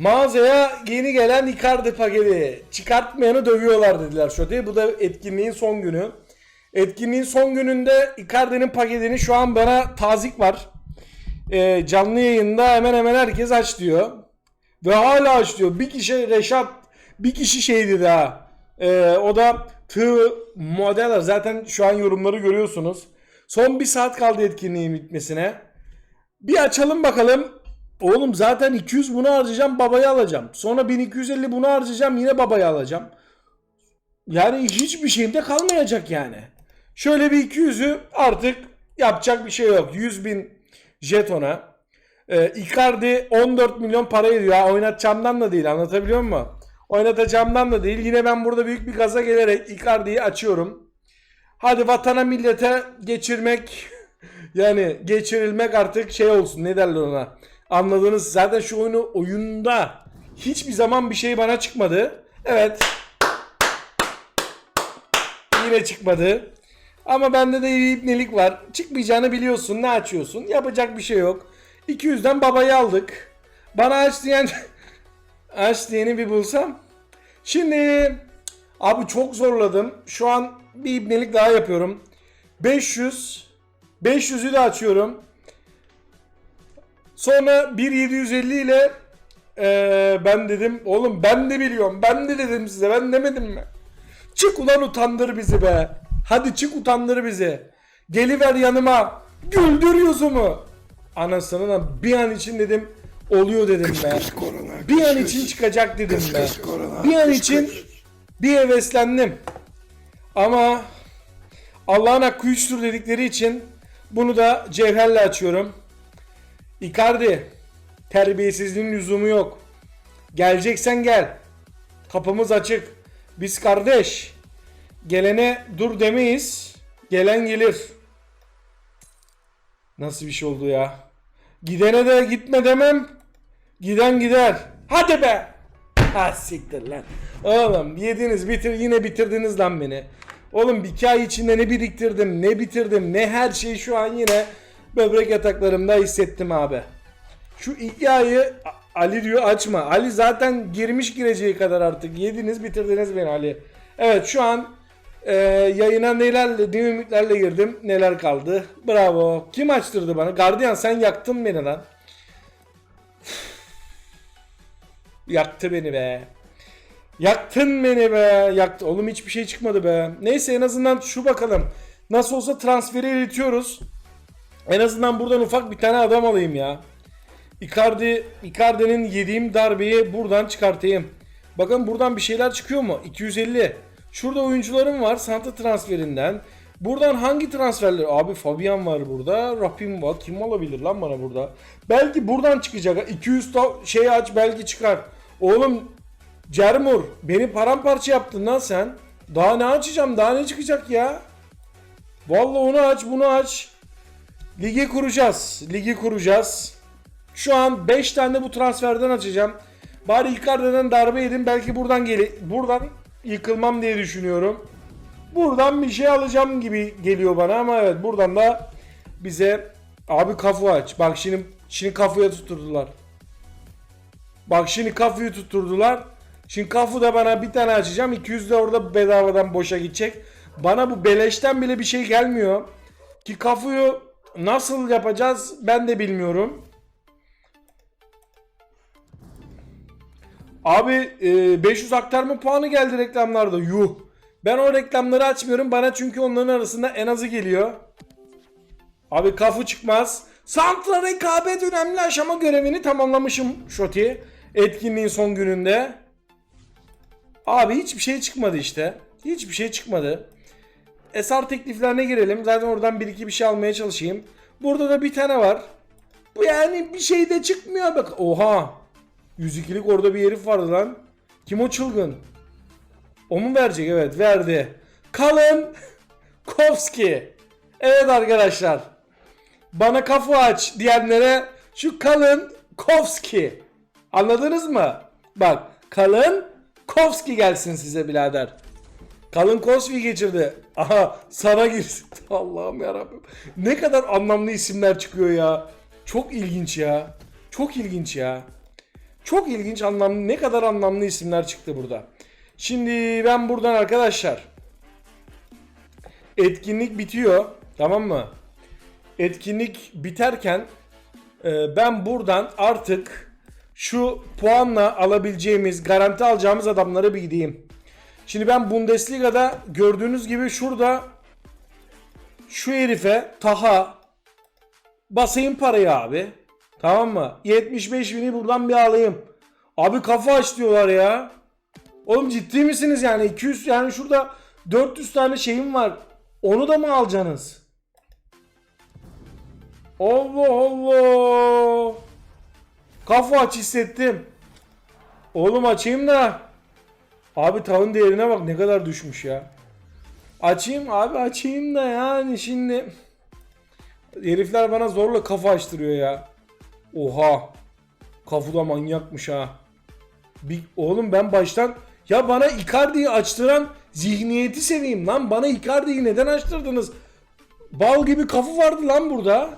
Mağazaya yeni gelen Icardi paketi. Çıkartmayanı dövüyorlar dediler şöyle. Bu da etkinliğin son günü. Etkinliğin son gününde Icardi'nin paketini şu an bana tazik var. Ee, canlı yayında hemen hemen herkes aç diyor. Ve hala aç diyor. Bir kişi Reşat, bir kişi şeydi daha. Ee, o da tığ modeller. Zaten şu an yorumları görüyorsunuz. Son bir saat kaldı etkinliğin bitmesine. Bir açalım bakalım. Oğlum zaten 200 bunu harcayacağım babayı alacağım. Sonra 1250 bunu harcayacağım yine babayı alacağım. Yani hiçbir şeyim de kalmayacak yani. Şöyle bir 200'ü artık yapacak bir şey yok. 100 bin jetona. Ee, Icardi 14 milyon para ediyor. Ha, oynatacağımdan da değil anlatabiliyor muyum? Oynatacağımdan da değil. Yine ben burada büyük bir gaza gelerek Icardi'yi açıyorum. Hadi vatana millete geçirmek yani geçirilmek artık şey olsun ne derler ona. Anladınız zaten şu oyunu oyunda hiçbir zaman bir şey bana çıkmadı. Evet. Yine çıkmadı. Ama bende de bir ipnelik var. Çıkmayacağını biliyorsun. Ne açıyorsun? Yapacak bir şey yok. 200'den babayı aldık. Bana aç diyen aç diyeni bir bulsam. Şimdi abi çok zorladım. Şu an bir ibnelik daha yapıyorum. 500 500'ü de açıyorum. Sonra 1750 ile eee, ben dedim oğlum ben de biliyorum. Ben de dedim size. Ben demedim mi? Çık ulan utandır bizi be. Hadi çık utandır bizi. Geliver yanıma. Güldür yüzümü. Anasını da bir an için dedim oluyor dedim be. korona. Bir an için çıkacak dedim Kıs be. kıs korona. Bir an kıs için kıs. bir heveslendim. Ama Allah'ın hakkı üçtür dedikleri için bunu da cevherle açıyorum. Icardi terbiyesizliğin lüzumu yok. Geleceksen gel. Kapımız açık. Biz kardeş. Gelene dur demeyiz. Gelen gelir. Nasıl bir şey oldu ya? Gidene de gitme demem. Giden gider. Hadi be. Ha siktir lan. Oğlum yediniz bitir yine bitirdiniz lan beni. Oğlum bir ay içinde ne biriktirdim ne bitirdim ne her şeyi şu an yine böbrek yataklarımda hissettim abi. Şu iki ayı A- Ali diyor açma. Ali zaten girmiş gireceği kadar artık. Yediniz bitirdiniz beni Ali. Evet şu an e, yayına nelerle ne ümitlerle girdim neler kaldı. Bravo. Kim açtırdı bana? Gardiyan sen yaktın beni lan. Yaktı beni be. Yaktın beni be. Yaktı. Oğlum hiçbir şey çıkmadı be. Neyse en azından şu bakalım. Nasıl olsa transferi iletiyoruz. En azından buradan ufak bir tane adam alayım ya. Icardi, Icardi'nin yediğim darbeyi buradan çıkartayım. Bakın buradan bir şeyler çıkıyor mu? 250. Şurada oyuncularım var Santa transferinden. Buradan hangi transferler? Abi Fabian var burada. Rapim var. Kim olabilir lan bana burada? Belki buradan çıkacak. 200 ta- şey aç belki çıkar. Oğlum Cermur beni paramparça yaptın lan sen. Daha ne açacağım? Daha ne çıkacak ya? Vallahi onu aç bunu aç. Ligi kuracağız. Ligi kuracağız. Şu an 5 tane bu transferden açacağım. Bari Icardi'den darbe yedim. Belki buradan geli buradan yıkılmam diye düşünüyorum. Buradan bir şey alacağım gibi geliyor bana ama evet buradan da bize abi kafu aç. Bak şimdi şimdi kafaya tutturdular. Bak şimdi kafayı tutturdular. Şimdi kafu da bana bir tane açacağım. 200 de orada bedavadan boşa gidecek. Bana bu beleşten bile bir şey gelmiyor. Ki kafuyu nasıl yapacağız ben de bilmiyorum. Abi e, 500 aktarma puanı geldi reklamlarda. Yuh. Ben o reklamları açmıyorum. Bana çünkü onların arasında en azı geliyor. Abi kafu çıkmaz. Santra rekabet önemli aşama görevini tamamlamışım Şoti. Etkinliğin son gününde. Abi hiçbir şey çıkmadı işte. Hiçbir şey çıkmadı. SR tekliflerine girelim. Zaten oradan bir iki bir şey almaya çalışayım. Burada da bir tane var. Bu yani bir şey de çıkmıyor bak. Oha. 102'lik orada bir herif vardı lan. Kim o çılgın? O mu verecek? Evet verdi. Kalın Kovski. Evet arkadaşlar. Bana kafa aç diyenlere şu kalın Kovski. Anladınız mı? Bak kalın Kovski gelsin size birader. Kalın Kovski geçirdi. Aha sana girsin. Allah'ım yarabbim. Ne kadar anlamlı isimler çıkıyor ya. Çok ilginç ya. Çok ilginç ya. Çok ilginç anlamlı ne kadar anlamlı isimler çıktı burada. Şimdi ben buradan arkadaşlar etkinlik bitiyor tamam mı? Etkinlik biterken e, ben buradan artık şu puanla alabileceğimiz garanti alacağımız adamları bir gideyim. Şimdi ben Bundesliga'da gördüğünüz gibi şurada şu herife Taha basayım parayı abi. Tamam mı? 75 bini buradan bir alayım. Abi kafa aç diyorlar ya. Oğlum ciddi misiniz yani 200 yani şurada 400 tane şeyim var. Onu da mı alacaksınız? Allah Allah. Kafa aç hissettim. Oğlum açayım da. Abi tavın değerine bak ne kadar düşmüş ya. Açayım abi açayım da yani şimdi. Herifler bana zorla kafa açtırıyor ya. Oha. Kafu da manyakmış ha. Bir, oğlum ben baştan ya bana Icardi'yi açtıran zihniyeti seveyim lan. Bana Icardi'yi neden açtırdınız? Bal gibi kafu vardı lan burada.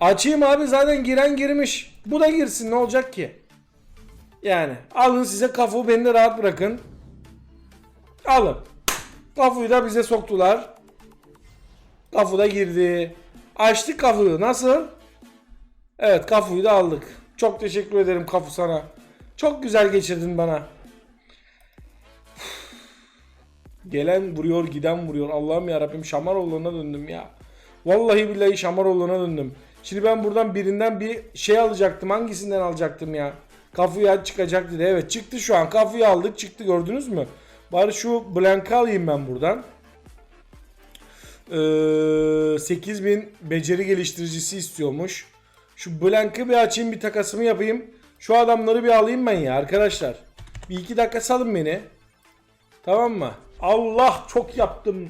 Açayım abi zaten giren girmiş. Bu da girsin ne olacak ki? Yani alın size kafu beni de rahat bırakın. Alın. Kafuyu da bize soktular. Kafu da girdi. Açtık kafuyu. Nasıl? Evet kafuyu da aldık. Çok teşekkür ederim kafu sana. Çok güzel geçirdin bana. Gelen vuruyor giden vuruyor. Allah'ım ya Rabbim Şamaroğlu'na döndüm ya. Vallahi billahi Şamaroğlu'na döndüm. Şimdi ben buradan birinden bir şey alacaktım. Hangisinden alacaktım ya? Kafuya çıkacak dedi. Evet çıktı şu an. Kafuyu aldık çıktı gördünüz mü? Bari şu Blank'ı alayım ben buradan. Ee, 8000 beceri geliştiricisi istiyormuş. Şu Blank'ı bir açayım bir takasımı yapayım. Şu adamları bir alayım ben ya arkadaşlar. Bir iki dakika salın beni. Tamam mı? Allah çok yaptım.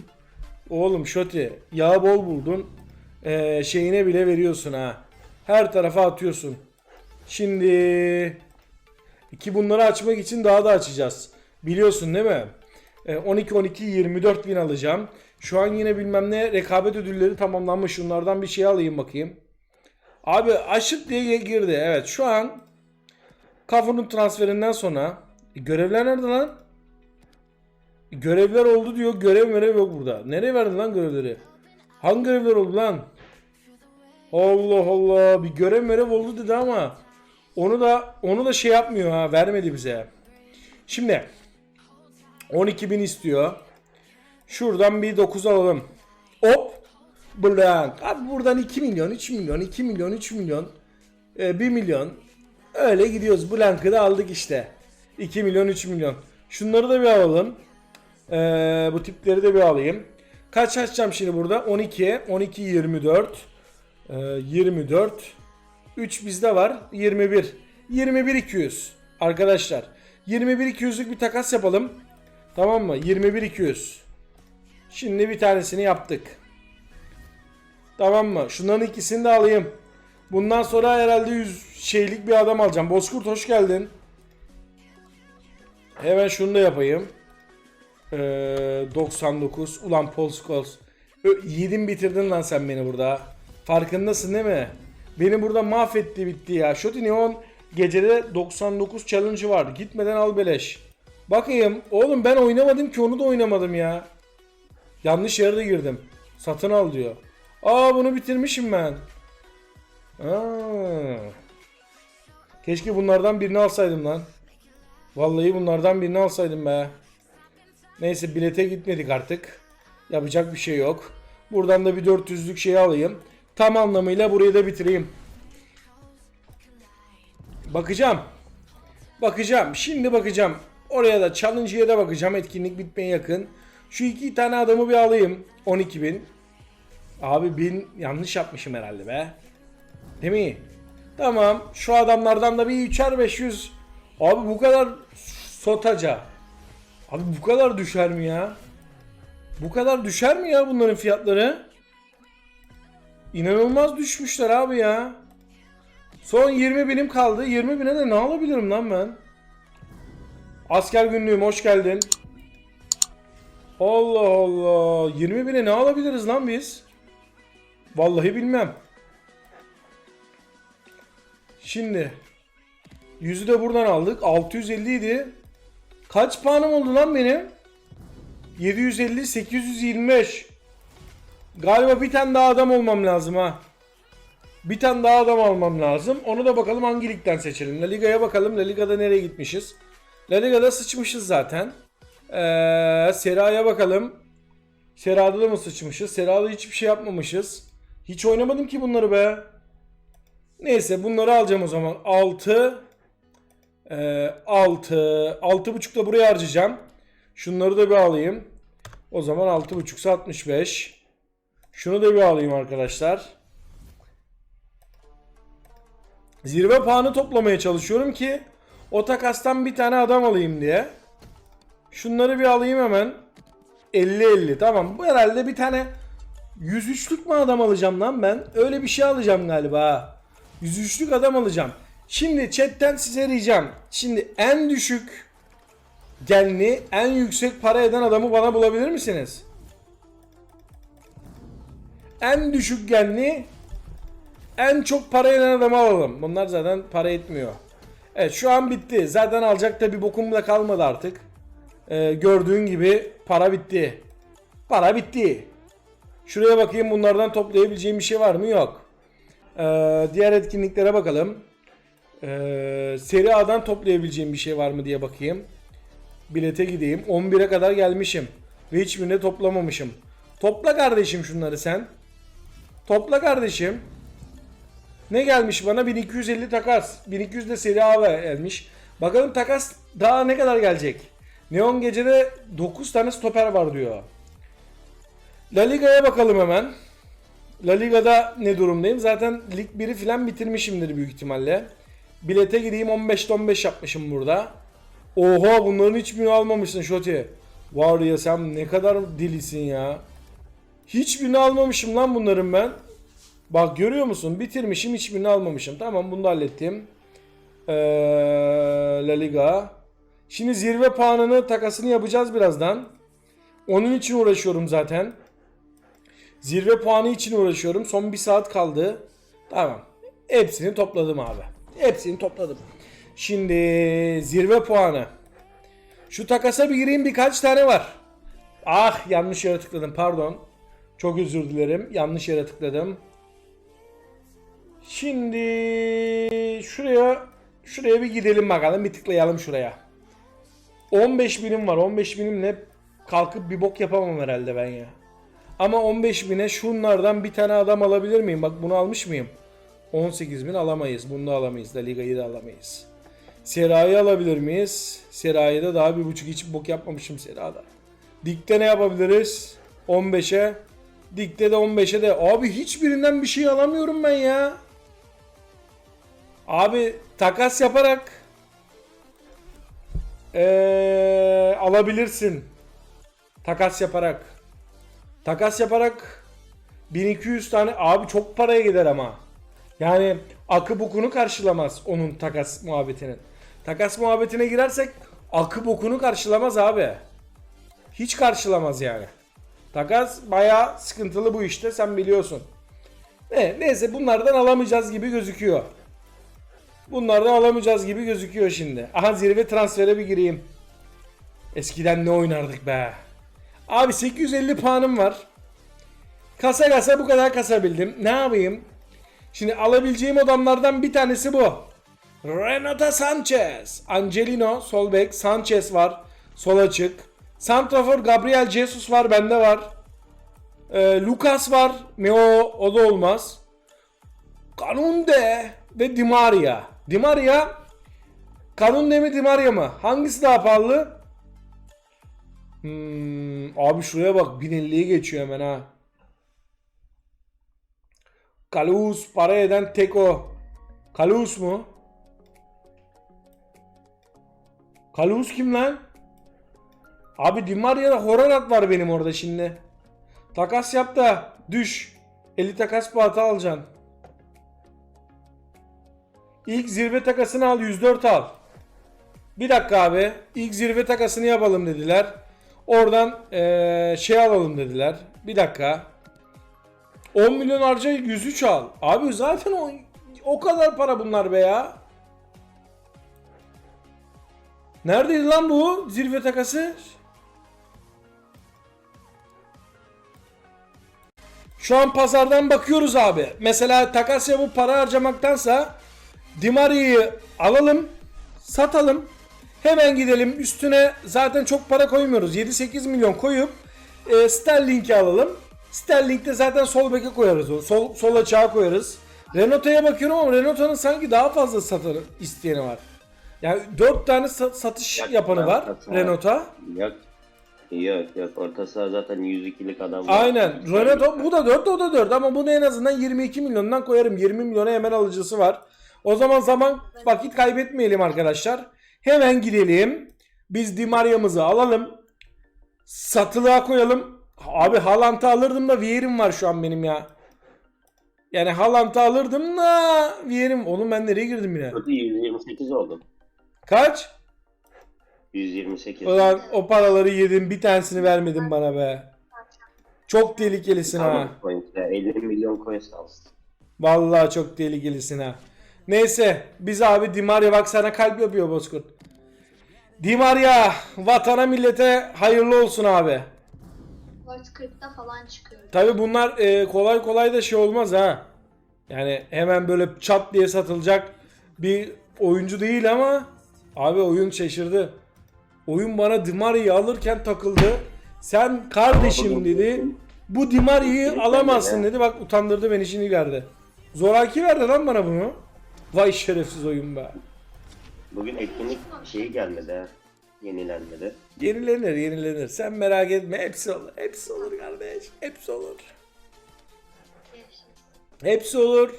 Oğlum Şoti yağı bol buldun. Ee, şeyine bile veriyorsun ha. Her tarafa atıyorsun. Şimdi ki bunları açmak için daha da açacağız. Biliyorsun değil mi? Ee, 12 12 24 bin alacağım. Şu an yine bilmem ne rekabet ödülleri tamamlanmış. Şunlardan bir şey alayım bakayım. Abi aşık diye girdi. Evet şu an Kafu'nun transferinden sonra E, görevler nerede lan? E, Görevler oldu diyor. Görev görev yok burada. Nereye verdi lan görevleri? Hangi görevler oldu lan? Allah Allah bir görev görev oldu dedi ama onu da onu da şey yapmıyor ha vermedi bize. Şimdi 12.000 istiyor. Şuradan bir 9 alalım. Hop. Blank. Abi buradan 2 milyon, 3 milyon, 2 milyon, 3 milyon, e, 1 milyon. Öyle gidiyoruz. Blank'ı da aldık işte. 2 milyon, 3 milyon. Şunları da bir alalım. E, bu tipleri de bir alayım. Kaç açacağım şimdi burada? 12, 12, 24, e, 24. 3 bizde var. 21. 21 200. Arkadaşlar 21 200'lük bir takas yapalım. Tamam mı? 21 200. Şimdi bir tanesini yaptık. Tamam mı? Şunların ikisini de alayım. Bundan sonra herhalde 100 şeylik bir adam alacağım. Bozkurt hoş geldin. Hemen şunu da yapayım. Ee, 99. Ulan Paul Scholes. Yedin bitirdin lan sen beni burada. Farkındasın değil mi? Beni burada mahvetti bitti ya. Shoti Neon gecede 99 challenge'ı vardı. Gitmeden al beleş. Bakayım. Oğlum ben oynamadım ki onu da oynamadım ya. Yanlış yerde girdim. Satın al diyor. Aa bunu bitirmişim ben. Aa. Keşke bunlardan birini alsaydım lan. Vallahi bunlardan birini alsaydım be. Neyse bilete gitmedik artık. Yapacak bir şey yok. Buradan da bir 400'lük şey alayım. Tam anlamıyla burayı da bitireyim. Bakacağım. Bakacağım. Şimdi bakacağım. Oraya da challenge'ya da bakacağım. Etkinlik bitmeye yakın. Şu iki tane adamı bir alayım. 12.000. Abi bin yanlış yapmışım herhalde be. Değil mi? Tamam. Şu adamlardan da bir 3'er 500. Abi bu kadar sotaca. Abi bu kadar düşer mi ya? Bu kadar düşer mi ya bunların fiyatları? İnanılmaz düşmüşler abi ya. Son 20 binim kaldı. 20 bine de ne alabilirim lan ben? Asker günlüğüm hoş geldin. Allah Allah. 20 bine ne alabiliriz lan biz? Vallahi bilmem. Şimdi 100'ü de buradan aldık. 650 idi. Kaç puanım oldu lan benim? 750, 825. Galiba bir tane daha adam olmam lazım ha. Bir tane daha adam almam lazım. Onu da bakalım hangi ligden seçelim. La Liga'ya bakalım. La Liga'da nereye gitmişiz? La Liga'da sıçmışız zaten. Ee, Sera'ya bakalım. Sera'da da mı sıçmışız? Sera'da hiçbir şey yapmamışız. Hiç oynamadım ki bunları be. Neyse bunları alacağım o zaman. 6 e, 6 6.5 da buraya harcayacağım. Şunları da bir alayım. O zaman 6.5 65. Şunu da bir alayım arkadaşlar. Zirve puanı toplamaya çalışıyorum ki o takastan bir tane adam alayım diye. Şunları bir alayım hemen. 50-50 tamam. Bu herhalde bir tane 103'lük mü adam alacağım lan ben? Öyle bir şey alacağım galiba. ha. 103'lük adam alacağım. Şimdi chatten size ricam. Şimdi en düşük genli, en yüksek para eden adamı bana bulabilir misiniz? En düşük genli, en çok para eden adamı alalım. Bunlar zaten para etmiyor. Evet şu an bitti. Zaten alacak da bir bokum da kalmadı artık. Ee, gördüğün gibi para bitti. Para bitti. Şuraya bakayım bunlardan toplayabileceğim bir şey var mı? Yok. Ee, diğer etkinliklere bakalım. Ee, seri A'dan toplayabileceğim bir şey var mı diye bakayım. Bilete gideyim. 11'e kadar gelmişim. Ve hiçbirini toplamamışım. Topla kardeşim şunları sen. Topla kardeşim. Ne gelmiş bana? 1250 takas. 1200 de seri A gelmiş. Bakalım takas daha ne kadar gelecek? Neon Gece'de 9 tane stoper var diyor. La Liga'ya bakalım hemen. La Liga'da ne durumdayım? Zaten Lig 1'i falan bitirmişimdir büyük ihtimalle. Bilete gideyim 15'te 15 yapmışım burada. Oha bunların hiçbirini almamışsın Şoti. Var ya sen ne kadar delisin ya. Hiçbirini almamışım lan bunların ben. Bak görüyor musun? Bitirmişim hiçbirini almamışım. Tamam bunu da hallettim. Ee, La Liga. Şimdi zirve puanını takasını yapacağız birazdan. Onun için uğraşıyorum zaten. Zirve puanı için uğraşıyorum. Son bir saat kaldı. Tamam. Hepsini topladım abi. Hepsini topladım. Şimdi zirve puanı. Şu takasa bir gireyim birkaç tane var. Ah yanlış yere tıkladım pardon. Çok özür dilerim. Yanlış yere tıkladım. Şimdi şuraya şuraya bir gidelim bakalım. Bir tıklayalım şuraya. 15 binim var. 15 binimle kalkıp bir bok yapamam herhalde ben ya. Ama 15 bine şunlardan bir tane adam alabilir miyim? Bak bunu almış mıyım? 18 bin alamayız. Bunu da alamayız. La Liga'yı da alamayız. Sera'yı alabilir miyiz? Sera'yı daha bir buçuk hiç bok yapmamışım Sera'da. Dikte ne yapabiliriz? 15'e. Dikte de 15'e de. Abi hiçbirinden bir şey alamıyorum ben ya. Abi takas yaparak ee, alabilirsin. Takas yaparak. Takas yaparak 1200 tane abi çok paraya gider ama. Yani akı bokunu karşılamaz onun takas muhabbetinin. Takas muhabbetine girersek akı bokunu karşılamaz abi. Hiç karşılamaz yani. Takas bayağı sıkıntılı bu işte sen biliyorsun. Ne, neyse bunlardan alamayacağız gibi gözüküyor. Bunlardan alamayacağız gibi gözüküyor şimdi. Aha zirve transfere bir gireyim. Eskiden ne oynardık be. Abi 850 puanım var. Kasa kasa bu kadar kasabildim. Ne yapayım? Şimdi alabileceğim adamlardan bir tanesi bu. Renato Sanchez. Angelino sol bek. Sanchez var. Sol açık. Santrafor Gabriel Jesus var. Bende var. Ee, Lucas var. Mi o, o da olmaz. Kanunde ve Di Maria. Di Maria Kanunde mi Di Maria mı? Hangisi daha pahalı? Hmm, abi şuraya bak 1050'ye geçiyor hemen ha. Kalus para eden tek o. Kalus mu? Kalus kim lan? Abi Di Maria'da Horarat var benim orada şimdi. Takas yap da düş. 50 takas batı alacaksın. İlk zirve takasını al 104 al. Bir dakika abi. İlk zirve takasını yapalım dediler. Oradan eee, şey alalım dediler. Bir dakika. 10 milyon harca 103 al. Abi zaten o, o kadar para bunlar be ya. Neredeydi lan bu zirve takası? Şu an pazardan bakıyoruz abi. Mesela takas yapıp para harcamaktansa Dimari'yi alalım, satalım. Hemen gidelim üstüne zaten çok para koymuyoruz. 7-8 milyon koyup e, Sterling'i alalım. Sterling'de zaten sol beke koyarız. o. Sol, sol açığa koyarız. Renault'a bakıyorum ama Renault'un sanki daha fazla satır isteyeni var. Yani 4 tane sa- satış yapanı var. Renault'a. Yok. Yok yok orta saha zaten 102'lik adam var. Aynen. Renault bu da 4 o da 4 ama bunu en azından 22 milyondan koyarım. 20 milyona hemen alıcısı var. O zaman zaman vakit kaybetmeyelim arkadaşlar. Hemen gidelim. Biz Di Maria'mızı alalım. Satılığa koyalım. Abi Haaland'ı alırdım da Vieira'm var şu an benim ya. Yani Haaland'ı alırdım da Vieira'm. Oğlum ben nereye girdim yine? Kötü 128 oldum. Kaç? 128. Ulan o paraları yedim bir tanesini vermedin bana be. Çok tehlikelisin ha. Tamam, coins ya, 50 milyon coins alsın. Vallahi çok tehlikelisin ha. Neyse biz abi Di Maria bak sana kalp yapıyor Bozkurt. Di Maria vatana millete hayırlı olsun abi. 40'ta falan çıkıyor. Tabi bunlar e, kolay kolay da şey olmaz ha. Yani hemen böyle çat diye satılacak bir oyuncu değil ama abi oyun şaşırdı. Oyun bana Di Maria'yı alırken takıldı. Sen kardeşim dedi. Bu Di Maria'yı alamazsın dedi. Bak utandırdı beni şimdi verdi. Zoraki verdi lan bana bunu. Vay şerefsiz oyun be. Bugün etkinlik şeyi gelmedi ha. Yenilenmedi. Yenilenir yenilenir. Sen merak etme. Hepsi olur. Hepsi olur kardeş. Hepsi olur. Hepsi olur.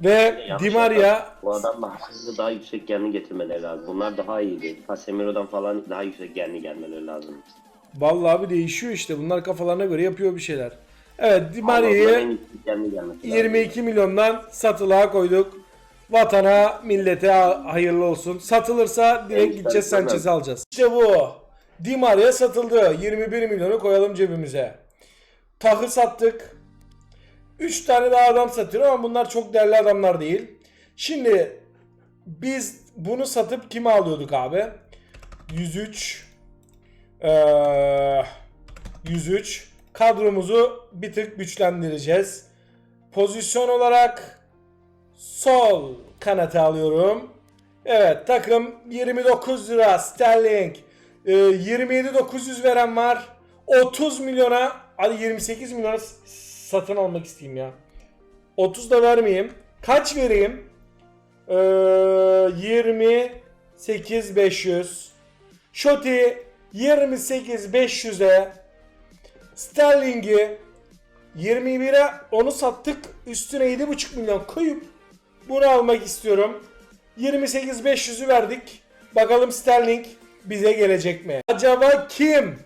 Ve Yanlış Di Maria Bu adam daha hızlı daha yüksek genli getirmeleri lazım. Bunlar daha iyiydi. Casemiro'dan falan daha yüksek genli gelmeleri lazım. Vallahi abi değişiyor işte. Bunlar kafalarına göre yapıyor bir şeyler. Evet Di en Maria'yı yüksek genli gelmesi lazım. 22 milyondan satılığa koyduk. Vatana, millete hayırlı olsun. Satılırsa direkt En gideceğiz güzel Sanchez'i alacağız. İşte bu. Di Maria satıldı. 21 milyonu koyalım cebimize. Tahı sattık. 3 tane daha adam satıyor ama bunlar çok değerli adamlar değil. Şimdi biz bunu satıp kime alıyorduk abi? 103 eee 103 kadromuzu bir tık güçlendireceğiz. Pozisyon olarak sol kanata alıyorum. Evet takım 29 lira sterling. Ee, 27 900 veren var. 30 milyona hadi 28 milyona satın almak isteyeyim ya. 30 da vermeyeyim. Kaç vereyim? Ee, 28 500. Shoti 28 500'e Sterling'i 21'e onu sattık. Üstüne 7,5 milyon koyup bunu almak istiyorum. 28 500'ü verdik. Bakalım Sterling bize gelecek mi? Acaba kim?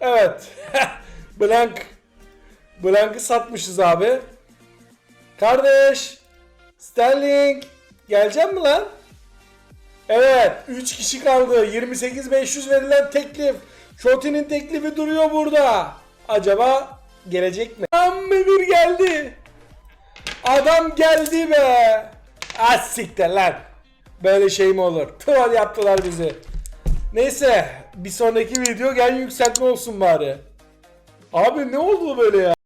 Evet. Blank. Blank'ı satmışız abi. Kardeş. Sterling. Gelecek mi lan? Evet 3 kişi kaldı. 28.500 verilen teklif. Shoti'nin teklifi duruyor burada. Acaba gelecek mi? Tam müdür geldi. Adam geldi be. Az siktir lan. Böyle şey mi olur? Tuval yaptılar bizi. Neyse bir sonraki video gen yükseltme olsun bari. Abi ne oldu böyle ya?